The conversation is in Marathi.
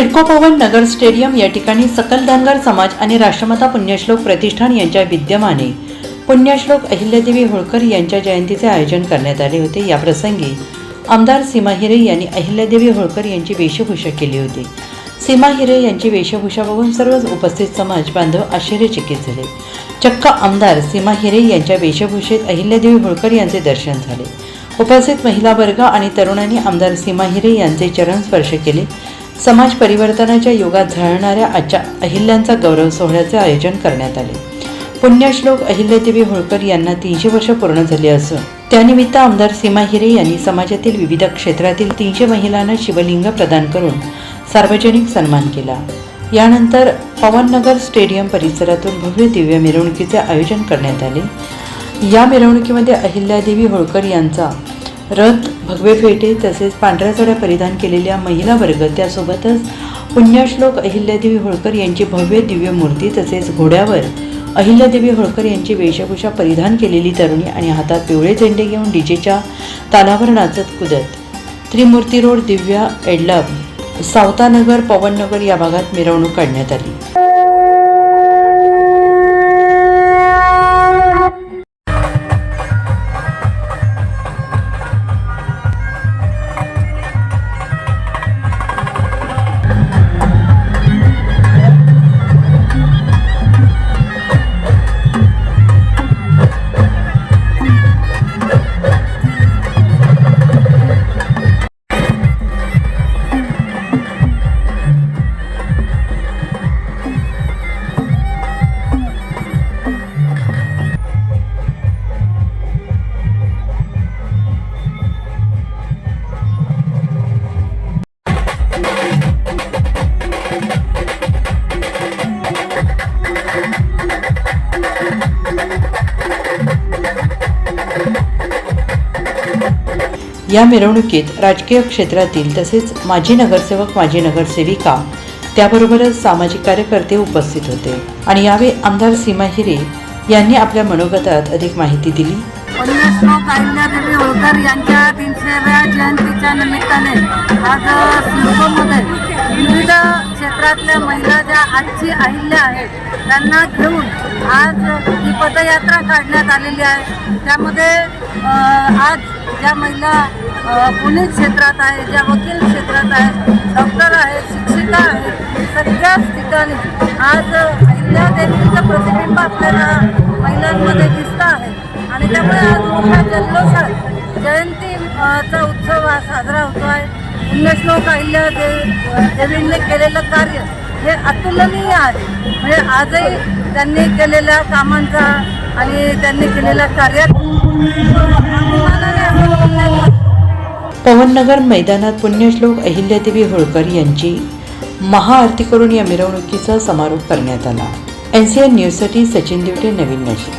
सिडको पवन नगर स्टेडियम या ठिकाणी सकल धनगर समाज आणि राष्ट्रमाता पुण्यश्लोक प्रतिष्ठान यांच्या विद्यमाने पुण्यश्लोक अहिल्यादेवी होळकर यांच्या जयंतीचे आयोजन करण्यात आले होते. याप्रसंगी आमदार सीमा हिरे यांनी अहिल्यादेवी होळकर यांची वेशभूषा केली होती. सीमा हिरे यांची वेशभूषा बघून सर्वच उपस्थित समाज बांधव आश्चर्यचकित झाले. चक्क आमदार सीमा हिरे यांच्या वेशभूषेत अहिल्यादेवी होळकर यांचे दर्शन झाले. उपस्थित महिला वर्ग आणि तरुणांनी आमदार सीमा हिरे यांचे चरण स्पर्श केले. समाज परिवर्तनाच्या युगात झळणाऱ्या आजच्या अहिल्यांचा गौरव सोहळ्याचे आयोजन करण्यात आले. पुण्यश्लोक अहिल्यादेवी होळकर यांना तीनशे वर्ष पूर्ण झाली असून त्यानिमित्त आमदार सीमा हिरे यांनी समाजातील विविध क्षेत्रातील तीनशे महिलांना शिवलिंग प्रदान करून सार्वजनिक सन्मान केला. यानंतर पवननगर स्टेडियम परिसरातून भव्य दिव्य मिरवणुकीचे आयोजन करण्यात आले. या मिरवणुकीमध्ये अहिल्यादेवी होळकर यांचा रथ भगवे फेटे तसेच पांढऱ्या चढ्या परिधान केलेल्या महिला वर्ग त्यासोबतच पुण्यश्लोक अहिल्यादेवी होळकर यांची भव्य दिव्य मूर्ती तसेच घोड्यावर अहिल्यादेवी होळकर यांची वेशभूषा परिधान केलेली तरुणी आणि हातात पिवळे झेंडे घेऊन डीजेच्या तालावर नाचत कुदत. त्रिमूर्ती रोड दिव्या एडलब सावतानगर पवननगर या भागात मिरवणूक काढण्यात आली. या मिरवणुकीत राजकीय क्षेत्रातील तसेच माजी नगरसेवक माजी नगरसेविका त्याबरोबरच सामाजिक कार्यकर्ते उपस्थित होते. आणि यावेळी आमदार सीमा हिरे यांनी आपल्या मनोगतात अधिक माहिती दिली. होळकर यांच्या तीनशेव्या जयंतीच्या निमित्ताने आज विविध क्षेत्रातल्या महिला आजची अहिल्या आहेत त्यांना घेऊन आज ही पदयात्रा काढण्यात आलेली आहे. त्यामध्ये आज ज्या महिला पुणे क्षेत्रात आहे ज्या वकील क्षेत्रात आहेत डॉक्टर आहेत शिक्षिका आहेत सगळ्याच ठिकाणी आज अहिल्यादेवीचं प्रतिबिंब आपल्याला महिलांमध्ये दिसतं आहे. आणि त्यामुळे आज मोठ्या जल्लोषात जयंतीचा उत्सव हा साजरा होतो आहे पुण्यश्लोक अहिल्या देव देवींनी केलेलं कार्य हे अतुलनीय आहे. म्हणजे आजही त्यांनी केलेल्या कामांचा आणि त्यांनी केलेल्या कार्यात पवननगर मैदानात पुण्यश्लोक अहिल्यादेवी होळकर यांची महाआरती करून या मिरवणुकीचा समारोप करण्यात आला. एन सी एन न्यूजसाठी सचिन दिवटे नवीन नाशिक